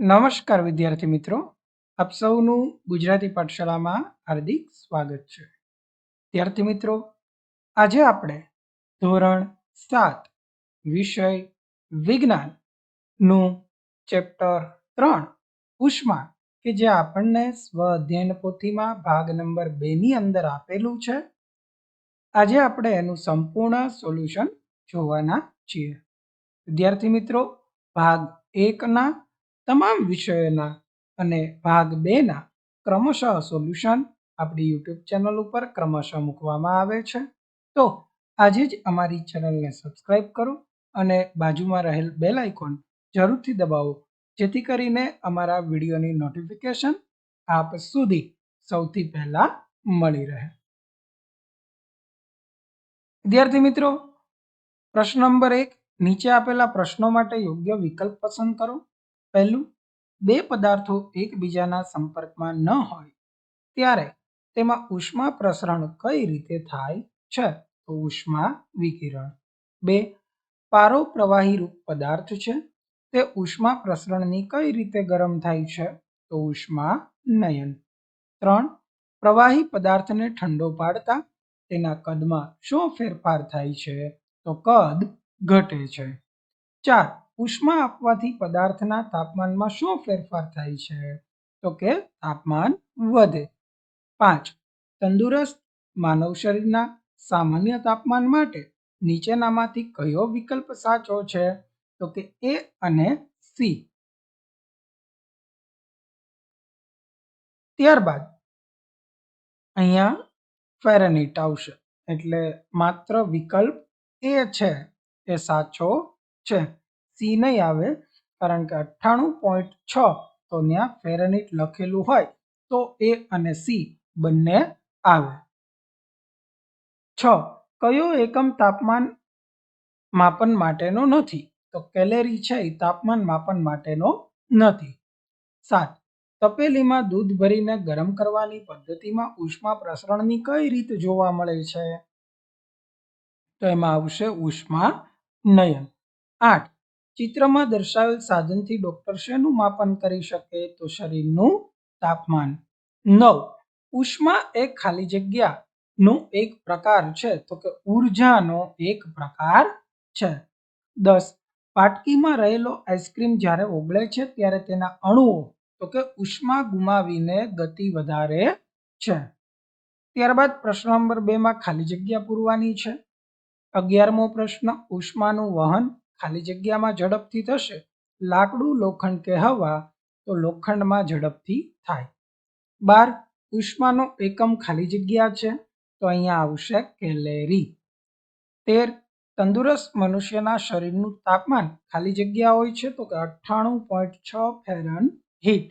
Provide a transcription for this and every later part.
નમસ્કાર વિદ્યાર્થી મિત્રો. આપ સૌનું ગુજરાતી પાઠશાળામાં હાર્દિક સ્વાગત છે. વિદ્યાર્થી મિત્રો, આજે આપણે ધોરણ સાત વિષય વિજ્ઞાનનું ચેપ્ટર ત્રણ ઉષ્મા, કે જે આપણને સ્વ અધ્યયન પોથીમાં ભાગ નંબર બેની અંદર આપેલું છે. આજે આપણે એનું સંપૂર્ણ સોલ્યુશન જોવાના છીએ. વિદ્યાર્થી મિત્રો, ભાગ એકના તમામ વિષયોના અને ભાગ બેના ક્રમશઃ સોલ્યુશન આપણી યુટ્યુબ ચેનલ ઉપર ક્રમશઃ મૂકવામાં આવે છે. તો આજે જ અમારી ચેનલને સબસ્ક્રાઇબ કરો અને બાજુમાં રહેલ બેલ આઇકોન જરૂરથી દબાવો, જેથી કરીને અમારા વિડીયોની નોટિફિકેશન આપ સુધી સૌથી પહેલા મળી રહે. વિદ્યાર્થી મિત્રો, પ્રશ્ન નંબર એક, નીચે આપેલા પ્રશ્નો માટે યોગ્ય વિકલ્પ પસંદ કરો. પહેલું, બે પદાર્થો એકબીજાના સંપર્કમાં ન હોય, ત્યારે તેમાં ઉષ્મા પ્રસરણ કઈ રીતે થાય છે? તો ઉષ્મા વિકિરણ. બે, પારો પ્રવાહી રૂપ પદાર્થ છે, તે ઉષ્મા પ્રસરણની કઈ રીતે ગરમ થાય છે? તો ઉષ્મા નયન. ત્રણ, પ્રવાહી પદાર્થને ઠંડો પાડતા તેના કદમાં શું ફેરફાર થાય છે? તો કદ ઘટે છે. ચાર ઉષ્મા આપવાથી પદાર્થના તાપમાનમાં શું ફેરફાર થાય છે? તો કે તાપમાન વધે. પાંચ, તંદુરસ્ત માનવ શરીરના સામાન્ય તાપમાન માટે નીચેનામાંથી કયો વિકલ્પ સાચો છે? તો કે એ અને સી. ત્યારબાદ અહીંયા ફેરનિટ આવશે. એટલે માત્ર વિકલ્પ એ છે, એ સાચો છે. સી નહીં આવે, કારણ કે અઠ્ઠાણું પોઈન્ટ છ તો ત્યાં ફેરેનિટ લખેલું હોય તો એ અને સી બંને આવે. છ. કયો એકમ તાપમાન માપન માટેનો નથી? તો કેલેરી છે એ તાપમાન માપન માટેનો નથી. સાત. તપેલીમાં દૂધ ભરીને ગરમ કરવાની પદ્ધતિમાં ઉષ્મા પ્રસરણની કઈ રીત જોવા મળે છે? તો એમાં આવશે ઉષ્મા નયન આઠ. ચિત્રમાં દર્શાવેલ સાધનથી ડોક્ટર શેનું માપન કરી શકે તો શરીરનું તાપમાન? નવ. ઉષ્મા એ ખાલી જગ્યાનું એક પ્રકાર છે, તો કે ઉર્જાનો એક પ્રકાર છે. દસ. પાટકીમાં રહેલો આઈસ્ક્રીમ જ્યારે ઓગળે છે, ત્યારે તેના અણુઓ, તો કે ઉષ્મા ગુમાવીને ગતિ વધારે છે. ત્યારબાદ પ્રશ્ન નંબર બેમાં ખાલી જગ્યા પૂરવાની છે. અગિયારમો પ્રશ્ન, ઉષ્માનું વહન ખાલી જગ્યામાં ઝડપથી થશે, લાકડું લોખંડ કે હવા તો લોખંડમાં ઝડપથી થાય. બાર, ઉષ્માનો એકમ ખાલી જગ્યા છે, તો અહીંયા આવશે કેલેરી. તેર, તંદુરસ્ત મનુષ્યના શરીરનું તાપમાન ખાલી જગ્યા હોય છે તો કે અઠ્ઠાણું પોઈન્ટ છ ફેરન હીટ.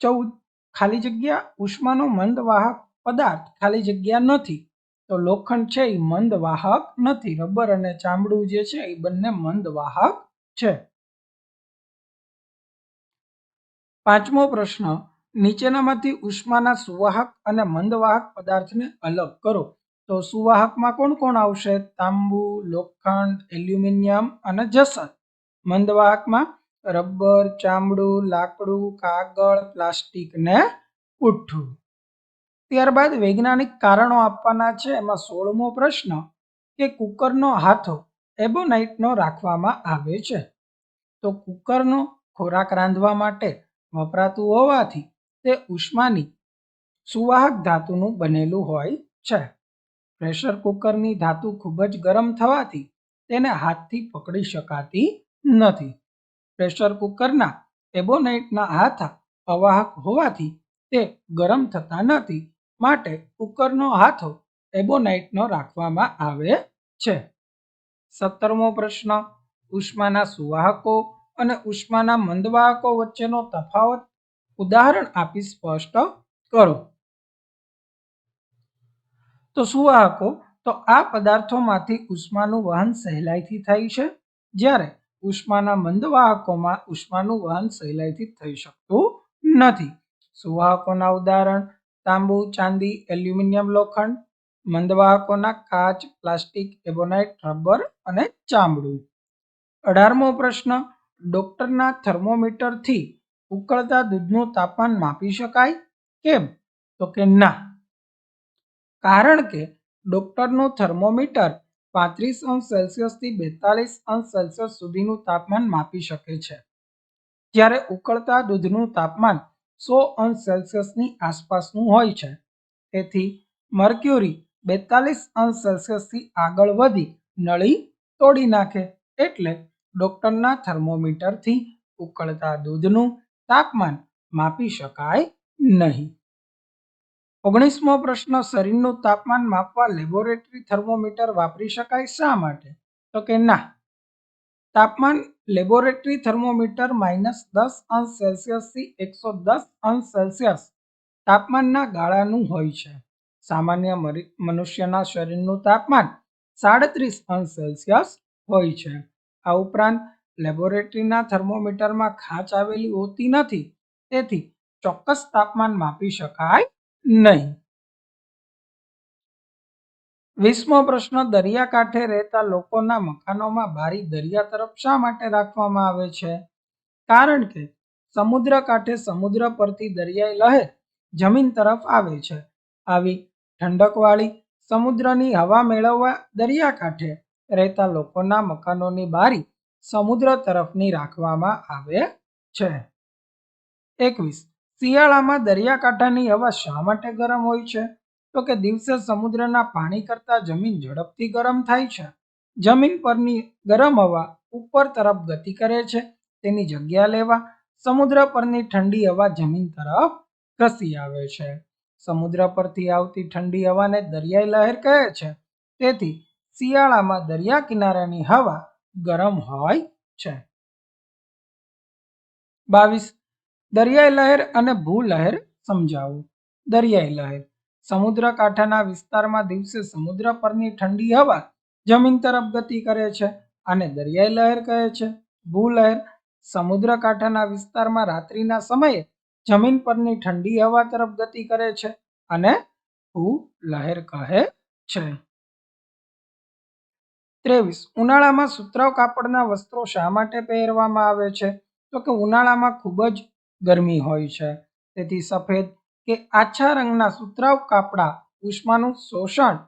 ચૌદ, ખાલી જગ્યા ઉષ્માનો મંદવાહક પદાર્થ ખાલી જગ્યા નથી તો લોખંડ છે એ મંદવાહક નથી, રબર અને ચામડું જે છે એ બંને મંદવાહક છે. પાંચમો પ્રશ્ન, નીચેનામાંથી ઉષ્માના સુવાહક અને મંદવાહક પદાર્થને અલગ કરો. તો સુવાહકમાં કોણ કોણ આવશે? તાંબુ, લોખંડ, એલ્યુમિનિયમ અને જસર મંદવાહકમાં રબર, ચામડું, લાકડું, કાગળ પ્લાસ્ટિક ને પુઠ્ઠું ત્યારબાદ વૈજ્ઞાનિક કારણો આપવાના છે. એમાં સોળમો પ્રશ્ન કે કુકરનો હાથો એબોનાઇટનો રાખવામાં આવે છે. તો કુકરનો ખોરાક રાંધવા માટે વપરાતું હોવાથી તે ઉષ્માની સુવાહક ધાતુનું બનેલું હોય છે. પ્રેશર કુકરની ધાતુ ખૂબ જ ગરમ થવાથી તેને હાથથી પકડી શકાતી નથી. પ્રેશર કુકરના એબોનાઇટના હાથા અવાહક હોવાથી તે ગરમ થતા નથી. માટે કુકરનો હાથો એબોનાઇટનો રાખવામાં આવે છે. સત્તરમો પ્રશ્ન, ઉષ્માના સુવાહકો અને ઉષ્માના મંદવાહકો વચ્ચેનો તફાવત ઉદાહરણ આપી સ્પષ્ટ કરો. તો સુવાહકો, તો આ પદાર્થોમાંથી ઉષ્માનું વહન સહેલાઈથી થાય છે? જ્યારે ઉષ્માના મંદવાહકોમાં ઉષ્માનું વહન સહેલાઈથી થઈ શકતું નથી. સુવાહકોના ઉદાહરણ તાંબુ, ચાંદી, એલ્યુમિનિયમ લોખંડ, મંદવાહકોના કાચ, પ્લાસ્ટિક, એબોનાઇટ, રબર અને ચામડું. અઢારમો પ્રશ્ન, ડોક્ટરના થર્મોમીટરથી ઉકળતા દૂધનું તાપમાન માપી શકાય? કેમ? તો કે ના. કારણ કે ડોક્ટરનું થર્મોમીટર પાંત્રીસ અંશ સેલ્સિયસથી બેતાલીસ અંશ સેલ્સિયસ સુધીનું તાપમાન માપી શકે છે. જ્યારે ઉકળતા દૂધનું તાપમાન સો અંશ સેલ્સિયસની આસપાસનું હોય છે. તેથી મર્ક્યુરી બેતાલીસ અંશ સેલ્સિયસથી આગળ વધી નળી તોડી નાખે એટલે ડોક્ટરના થર્મોમીટરથી ઉકળતા દૂધનું તાપમાન માપી શકાય નહીં. ઓગણીસમો પ્રશ્ન, શરીરનું તાપમાન માપવા લેબોરેટરી થર્મોમીટર વાપરી શકાય શા માટે? તો કે ના. તાપમાન લેબોરેટરી થર્મોમીટર માઇનસ દસ અંશ સેલ્સિયસથી એકસો દસ અંશ સેલ્સિયસ તાપમાનના ગાળાનું હોય છે. સામાન્ય મનુષ્યના શરીરનું તાપમાન સાડત્રીસ અંશ સેલ્સિયસ હોય છે. આ ઉપરાંત લેબોરેટરીના થર્મોમીટરમાં ખાંચ આવેલી હોતી નથી, તેથી ચોક્કસ તાપમાન માપી શકાય નહીં. વીસમો પ્રશ્ન, દરિયાકાંઠે રહેતા લોકોના મકાનોમાં બારી દરિયા તરફ શા માટે રાખવામાં આવે છે? કારણ કે સમુદ્ર કાંઠે સમુદ્ર પરથી દરિયાઈ લહેર જમીન તરફ આવે છે. આવી ઠંડકવાળી સમુદ્રની હવા મેળવવા દરિયાકાંઠે રહેતા લોકોના મકાનોની બારી સમુદ્ર તરફની રાખવામાં આવે છે. એકવીસ. શિયાળામાં દરિયાકાંઠાની હવા શા માટે ગરમ હોય છે? તો કે દિવસે સમુદ્રના પાણી કરતાં જમીન ઝડપથી ગરમ થાય છે. જમીન પરની ગરમ હવા ઉપર તરફ ગતિ કરે છે. તેની જગ્યા લેવા સમુદ્ર પરની ઠંડી હવા જમીન તરફ ઘસી આવે છે. સમુદ્ર પરથી આવતી ઠંડી હવાને દરિયાઈ લહેર કહે છે. તેથી શિયાળામાં દરિયા કિનારાની હવા ગરમ હોય છે. બાવીસ. દરિયાઈ લહેર અને ભૂલહેર સમજાવું. દરિયાઈ લહેર. સમુદ્ર કાંઠાના વિસ્તારમાં દિવસે સમુદ્ર પરની ઠંડી હવા જમીન તરફ ગતિ કરે છે આને દરિયાઈ લહેર કહે છે. ભૂલહેર સમુદ્ર કાંઠાના વિસ્તારમાં રાત્રિના સમયે જમીન પરની ઠંડી હવા તરફ ગતિ કરે છે અને ભૂલહેર કહે છે. ત્રેવીસ, ઉનાળામાં સુતરાવ કાપડના વસ્ત્રો શા માટે પહેરવામાં આવે છે? તો કે ઉનાળામાં ખૂબ જ ગરમી હોય છે. તેથી સફેદ કે આછા રંગના સુતરાઉ કાપડા ઉષ્માનું શોષણ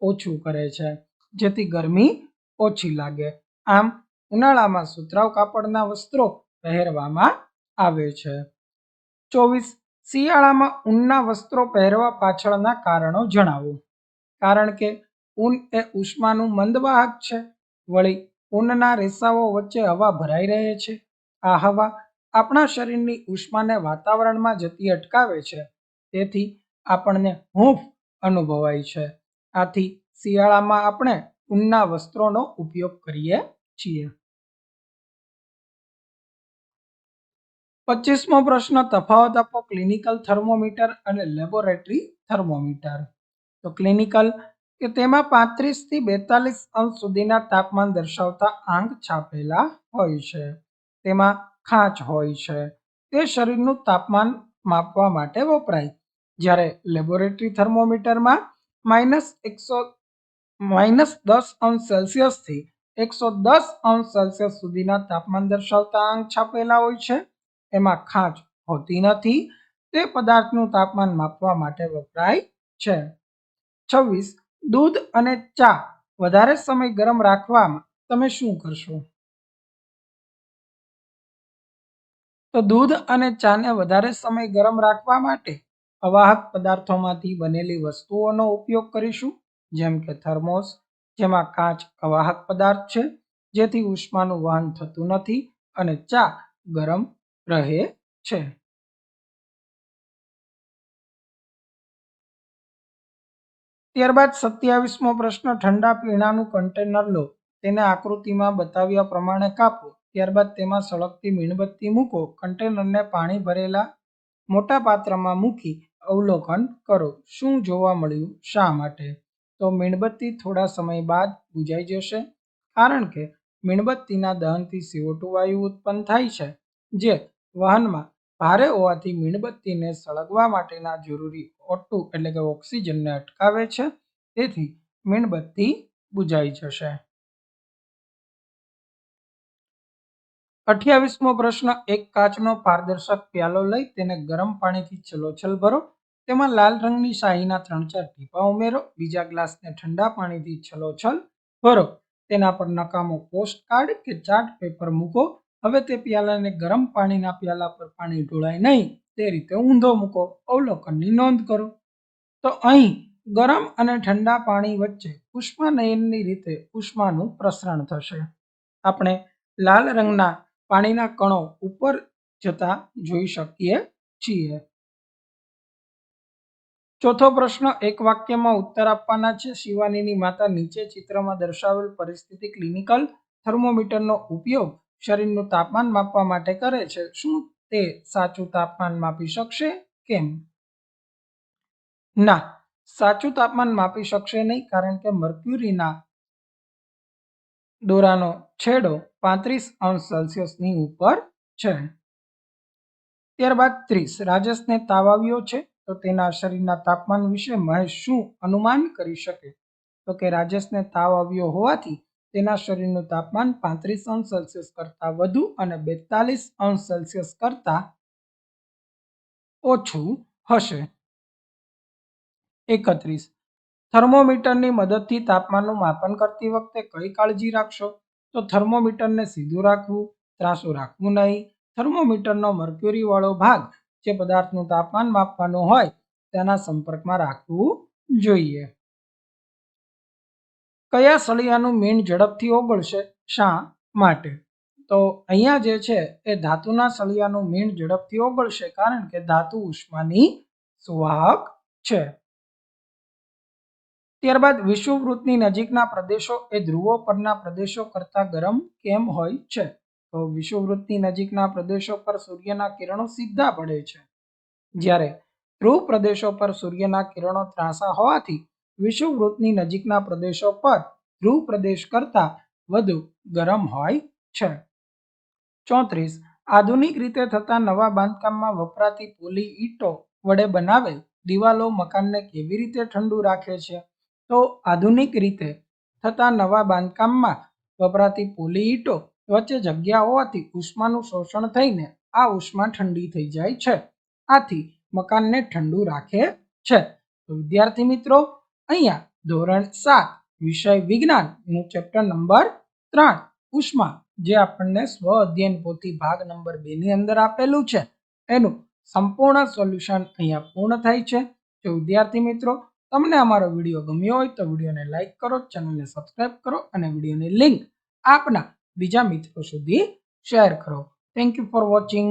ઓછું કરે છે, જેથી ગરમી ઓછી લાગે. આમ, ઉનાળામાં સુતરાઉ કાપડના વસ્ત્રો પહેરવામાં આવે છે. ચોવીસ, શિયાળામાં ઊનના વસ્ત્રો પહેરવા પાછળના કારણો જણાવો. કારણ કે ઊન એ ઉષ્માનું મંદવાહક છે. વળી, ઊનના રેસાઓ વચ્ચે હવા ભરાઈ રહે છે. આ હવા આપણા શરીરની ઉષ્માને વાતાવરણમાં જતી અટકાવે છે. તેથી આપણને હૂંફ અનુભવાય છે. આથી શિયાળામાં આપણે ઊનના વસ્ત્રોનો ઉપયોગ કરીએ છીએ. પચીસમો પ્રશ્ન, તફાવત આપો ક્લિનિકલ થર્મોમીટર અને લેબોરેટરી થર્મોમીટર. તો ક્લિનિકલ કે તેમાં પાંત્રીસથી બેતાલીસ અંશ સુધીના તાપમાન દર્શાવતા આંક છાપેલા હોય છે. તેમાં ખાંચ હોય છે. તે શરીરનું તાપમાન માપવા માટે વપરાય જ્યારે લેબોરેટરી થર્મોમીટરમાં માઇનસ એકસો માઇનસ દસ અંશ સેલ્સિયસથી એકસો દસ અંશ સેલ્સિયસ સુધીના તાપમાન દર્શાવતા અંક છાપેલા હોય છે. એમાં ખાંચ હોતી નથી. તે પદાર્થનું તાપમાન માપવા માટે વપરાય છે. છવ્વીસ, દૂધ અને ચા વધારે સમય ગરમ રાખવામાં તમે શું કરશો? તો દૂધ અને ચાને વધારે સમય ગરમ રાખવા માટે અવાહક પદાર્થોમાંથી બનેલી વસ્તુઓનો ઉપયોગ કરીશું, જેમ કે થર્મોસ, જેમાં કાચ અવાહક પદાર્થ છે, જેથી ઉષ્માનું વહન થતું નથી અને ચા ગરમ રહે છે. ત્યારબાદ સત્યાવીસમો પ્રશ્ન, ઠંડા પીણાનું કન્ટેનર લો. તેને આકૃતિમાં બતાવ્યા પ્રમાણે કાપો. ત્યારબાદ તેમાં સળગતી મીણબત્તી મૂકો. કન્ટેનરને પાણી ભરેલા મોટા પાત્રમાં મૂકી અવલોકન કરો. શું જોવા મળ્યું? શા માટે? તો મીણબત્તી થોડા સમય બાદ બુજાઈ જશે. કારણ કે મીણબત્તીના દહનથી સીઓટુ વાયુ ઉત્પન્ન થાય છે, જે વહનમાં ભારે હોવાથી મીણબત્તીને સળગવા માટેના જરૂરી ઓટુ એટલે કે ઓક્સિજનને અટકાવે છે. તેથી મીણબત્તી બુજાઈ જશે. અઠ્યાવીસમો પ્રશ્ન, એક કાચનો પારદર્શક પ્યાલો લઈ તેને ગરમ પાણીથી છલોછલ ભરો, તેમાં લાલ રંગની શાહીના ત્રણ ચાર ટીપા ઉમેરો, બીજા ગ્લાસને ઠંડા પાણીથી છલોછલ ભરો. તેના પર નકામો પોસ્ટ કાર્ડ કે ચાર્ટ પેપર મૂકો. હવે તે પ્યાલાને ગરમ પાણીના પ્યાલા પર પાણી ઢોળાય નહીં. તે રીતે ઊંધો મૂકો. અવલોકનની નોંધ કરો. તો અહીં ગરમ અને ઠંડા પાણી વચ્ચે ઉષ્માનયનની રીતે ઉષ્માનું પ્રસરણ થશે. આપણે લાલ રંગના પાણીના કણો ઉપર જતા જોઈ શકીએ છીએ. ચોથો પ્રશ્ન એક વાક્યમાં ઉત્તર આપવાના છે. શિવાનીની માતા નીચે ચિત્રમાં દર્શાવેલ પરિસ્થિતિ ક્લિનિકલ થર્મોમીટરનો ઉપયોગ શરીરનું તાપમાન માપવા માટે કરે છે. શું તે સાચું તાપમાન માપી શકશે? કેમ? ના, સાચું તાપમાન માપી શકશે નહીં, કારણ કે મર્ક્યુરીના દોરાનો છેડો પાંત્રીસ અંશ સેલ્સિયસની ઉપર છે. ત્યારબાદ ત્રીસ. રાજેશને તાવ આવ્યો છે, તો તેના શરીરના તાપમાન વિશે મહેશ શું અનુમાન કરી શકે? તો કે રાજેશને તાવ આવ્યો હોવાથી તેના શરીરનું તાપમાન પાંત્રીસ અંશ સેલ્સિયસ કરતાં વધુ અને બેતાલીસ અંશ સેલ્સિયસ કરતાં ઓછું હશે. એકત્રીસ. થર્મોમીટરની મદદથી તાપમાનનું માપન કરતી વખતે કઈ કાળજી રાખશો? તો થર્મોમીટરને સીધું રાખવું, ત્રાસુ રાખવું નહીં. થર્મોમીટરનો મર્ક્યુરી વાળો ભાગ જે પદાર્થનું તાપમાન માપવાનું હોય તેના સંપર્કમાં રાખવું જોઈએ. કયા સળિયાનું મીણ ઝડપથી ઓગળશે? શા માટે? તો અહીંયા જે છે એ ધાતુના સળિયાનું મીણ ઝડપથી ઓગળશે કારણ કે ધાતુ ઉષ્માની સુવાહક છે. ત્યારબાદ વિષુવવૃત્તની નજીકના પ્રદેશો એ ધ્રુવો પરના પ્રદેશો કરતાં ગરમ કેમ હોય છે? તો વિષુવવૃત્તની નજીકના પ્રદેશો પર સૂર્યના કિરણો સીધા પડે છે. જ્યારે ધ્રુવ પ્રદેશો પર સૂર્યના કિરણો ત્રાંસા હોવાથી વિષુવવૃત્તની નજીકના પ્રદેશો પર ધ્રુવ પ્રદેશ કરતાં વધુ ગરમ હોય છે. ચોત્રીસ, આધુનિક રીતે થતા નવા બાંધકામમાં વપરાતી પોલી ઈંટો વડે બનાવેલ દિવાલો મકાનને કેવી રીતે ઠંડુ રાખે છે? તો આધુનિક રીતે થતા નવા બાંધકામમાં વપરાતી પોલી ઈટો વચ્ચે જગ્યા હોવાથી ઉષ્માનું શોષણ થઈને આ ઉષ્મા ઠંડી થઈ જાય છે. આથી મકાનને ઠંડુ રાખે છે. તો વિદ્યાર્થી મિત્રો, અહીંયા ધોરણ સાત વિષય વિજ્ઞાનનું ચેપ્ટર નંબર ત્રણ, ઉષ્મા, જે આપણને સ્વ અધ્યયન પોથી ભાગ નંબર બે ની અંદર આપેલું છે. એનું સંપૂર્ણ સોલ્યુશન અહીંયા પૂર્ણ થાય છે. જો વિદ્યાર્થી મિત્રો તમને અમારો વીડિયો ગમ્યો હોય તો વિડીયોને લાઇક કરો, ચેનલને સબસ્ક્રાઇબ કરો અને વિડીયોની લિંક આપના બીજા મિત્રો સુધી શેર કરો. Thank you for watching